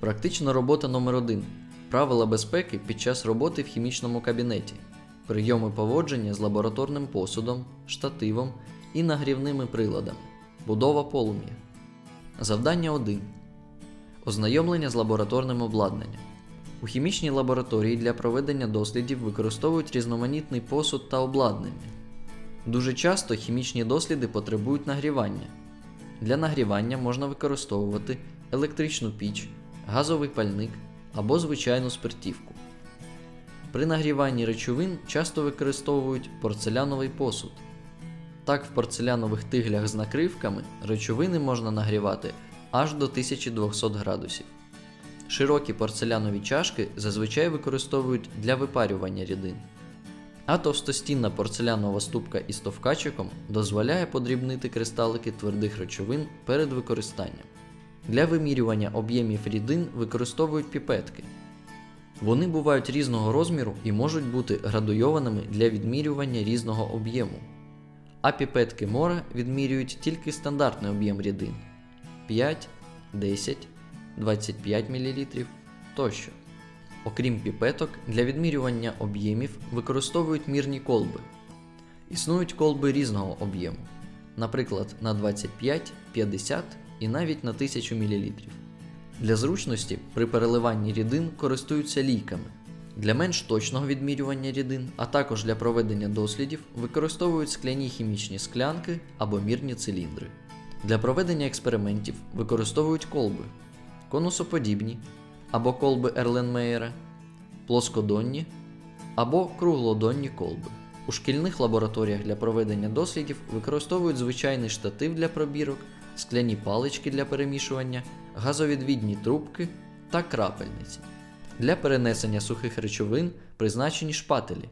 Практична робота номер 1 Правила безпеки під час роботи в хімічному кабінеті. Прийоми поводження з лабораторним посудом, штативом і нагрівними приладами. Будова полум'я. Завдання 1. Ознайомлення з лабораторним обладнанням. У хімічній лабораторії для проведення дослідів використовують різноманітний посуд та обладнання. Дуже часто хімічні досліди потребують нагрівання. Для нагрівання можна використовувати електричну піч, газовий пальник або звичайну спиртівку. При нагріванні речовин часто використовують порцеляновий посуд. Так, в порцелянових тиглях з накривками речовини можна нагрівати аж до 1200 градусів. Широкі порцелянові чашки зазвичай використовують для випарювання рідин. А товстостінна порцелянова ступка із товкачиком дозволяє подрібнити кристалики твердих речовин перед використанням. Для вимірювання об'ємів рідин використовують піпетки. Вони бувають різного розміру і можуть бути градуйованими для відмірювання різного об'єму. А піпетки мора відмірюють тільки стандартний об'єм рідин 5, 10, 25 мл тощо. Окрім піпеток, для відмірювання об'ємів використовують мірні колби. Існують колби різного об'єму, наприклад, на 25, 50 і навіть на 1000 мл. Для зручності при переливанні рідин користуються лійками. Для менш точного відмірювання рідин, а також для проведення дослідів використовують скляні хімічні склянки або мірні циліндри. Для проведення експериментів використовують колби конусоподібні або колби Ерленмеєра, плоскодонні або круглодонні колби. У шкільних лабораторіях для проведення дослідів використовують звичайний штатив для пробірок, скляні палички для перемішування, газовідвідні трубки та крапельниці. Для перенесення сухих речовин призначені шпателі,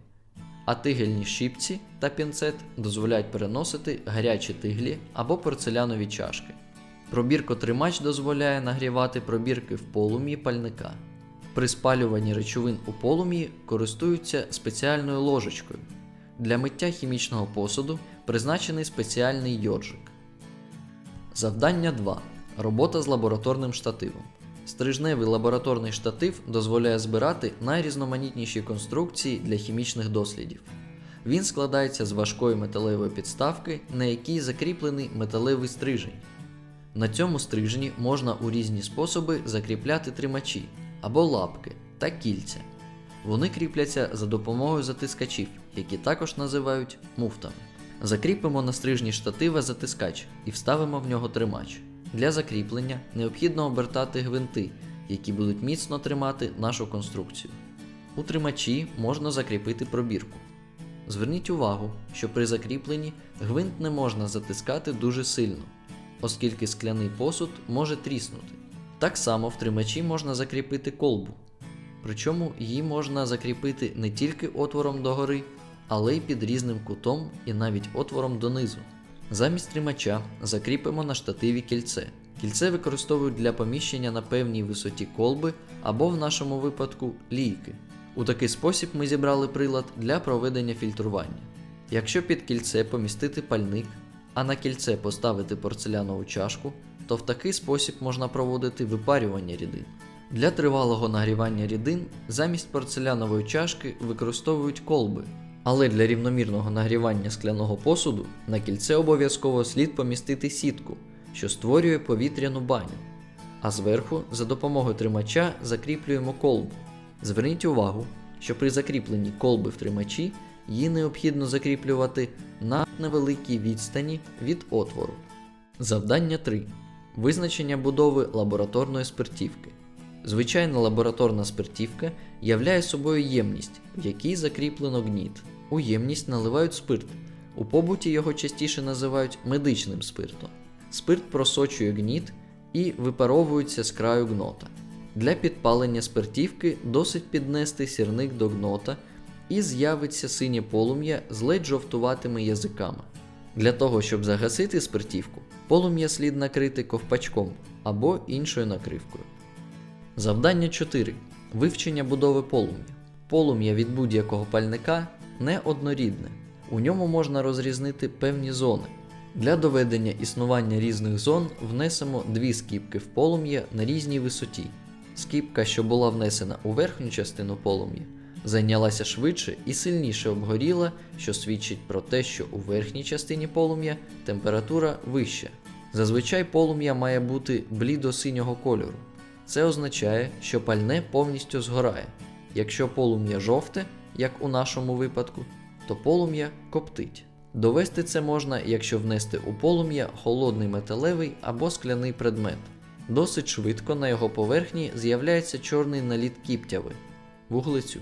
а тигельні щіпці та пінцет дозволяють переносити гарячі тиглі або порцелянові чашки. Пробіркотримач дозволяє нагрівати пробірки в полум'ї пальника. При спалюванні речовин у полум'ї користуються спеціальною ложечкою. Для миття хімічного посуду призначений спеціальний йоржик. Завдання 2. Робота з лабораторним штативом. Стрижневий лабораторний штатив дозволяє збирати найрізноманітніші конструкції для хімічних дослідів. Він складається з важкої металевої підставки, на якій закріплений металевий стрижень. На цьому стрижні можна у різні способи закріпляти тримачі або лапки та кільця. Вони кріпляться за допомогою затискачів, які також називають муфтами. Закріпимо на стрижні штатива затискач і вставимо в нього тримач. Для закріплення необхідно обертати гвинти, які будуть міцно тримати нашу конструкцію. У тримачі можна закріпити пробірку. Зверніть увагу, що при закріпленні гвинт не можна затискати дуже сильно, оскільки скляний посуд може тріснути. Так само в тримачі можна закріпити колбу. Причому її можна закріпити не тільки отвором догори, але й під різним кутом і навіть отвором донизу. Замість тримача закріпимо на штативі кільце. Кільце використовують для поміщення на певній висоті колби або в нашому випадку лійки. У такий спосіб ми зібрали прилад для проведення фільтрування. Якщо під кільце помістити пальник, а на кільце поставити порцелянову чашку, то в такий спосіб можна проводити випарювання рідин. Для тривалого нагрівання рідин замість порцелянової чашки використовують колби. Але для рівномірного нагрівання скляного посуду на кільце обов'язково слід помістити сітку, що створює повітряну баню. А зверху за допомогою тримача закріплюємо колбу. Зверніть увагу, що при закріпленні колби в тримачі її необхідно закріплювати на невеликій відстані від отвору. Завдання 3. Визначення будови лабораторної спиртівки. Звичайна лабораторна спиртівка являє собою ємність, в якій закріплено гніт. У ємність наливають спирт. У побуті його частіше називають медичним спиртом. Спирт просочує гніт і випаровується з краю гнота. Для підпалення спиртівки досить піднести сірник до гнота і з'явиться синє полум'я з ледь жовтуватими язиками. Для того, щоб загасити спиртівку, полум'я слід накрити ковпачком або іншою накривкою. Завдання 4. Вивчення будови полум'я. Полум'я від будь-якого пальника не однорідне. У ньому можна розрізнити певні зони. Для доведення існування різних зон внесемо дві скіпки в полум'я на різній висоті. Скіпка, що була внесена у верхню частину полум'я, зайнялася швидше і сильніше обгоріла, що свідчить про те, що у верхній частині полум'я температура вища. Зазвичай полум'я має бути блідо-синього кольору. Це означає, що пальне повністю згорає. Якщо полум'я жовте, як у нашому випадку, то полум'я коптить. Довести це можна, якщо внести у полум'я холодний металевий або скляний предмет. Досить швидко на його поверхні з'являється чорний наліт кіптяви, вуглецю.